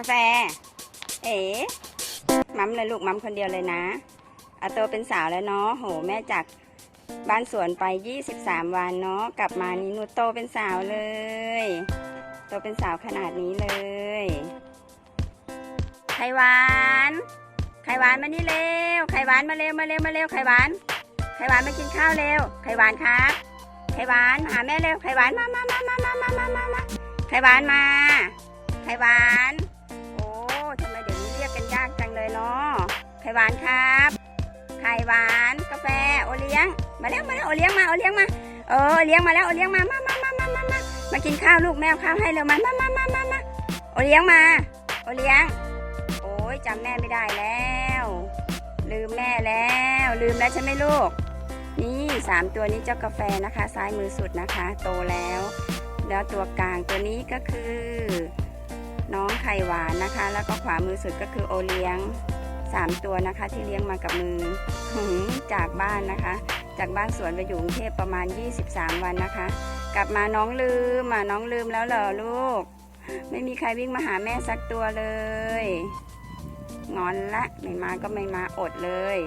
กาแฟ เอ๋มัมเลยลูกมัมคนเดียวเลยนะอาโตเป็นสาวแล้วเนาะโห แม่จากบ้านสวนไป 23 วันเนาะกลับมานี่หนูโตเป็นสาวเลย โตเป็นสาวขนาดนี้เลยไข่หวานไข่หวานมานี่เร็วไข่หวานมาเร็วมาเร็วมาเร็วไข่หวานไข่หวานมากินข้าวเร็วไข่หวานครับไข่หวานมาหาแม่เร็วไข่หวานมามามามามามามามามาไข่หวานมาไข่หวาน ข่หวานครับ ไข่หวานกาแฟโอเลี้ยง มาแล้วมาแล้วโอเลี้ยงมาโอเลี้ยงมา เออเลี้ยงมาแล้วโอเลี้ยงมามามามามามามามากินข้าวลูกแมวข้าวให้เร็วมามามามามามาโอเลี้ยงมาโอเลี้ยง โอ้ยจำแม่ไม่ได้แล้ว ลืมแม่แล้ว ลืมแล้วใช่ไหมลูก นี่สามตัวนี้เจ้ากาแฟนะคะ ซ้ายมือสุดนะคะ โตแล้ว แล้วตัวกลางตัวนี้ก็คือ น้องไข่หวานนะคะ แล้วก็ขวามือสุดก็คือโอเลี้ยง สามตัวนะคะ ที่เลี้ยงมากับมือหือจากบ้านนะคะ จากบ้านสวนไปอยู่กรุงเทพประมาณ 23 วันนะคะ กลับมาน้องลืมมาน้องลืมแล้วเหรอลูก ไม่มีใครวิ่งมาหาแม่สักตัวเลย งอนละไม่มาก็ไม่มาอดเลย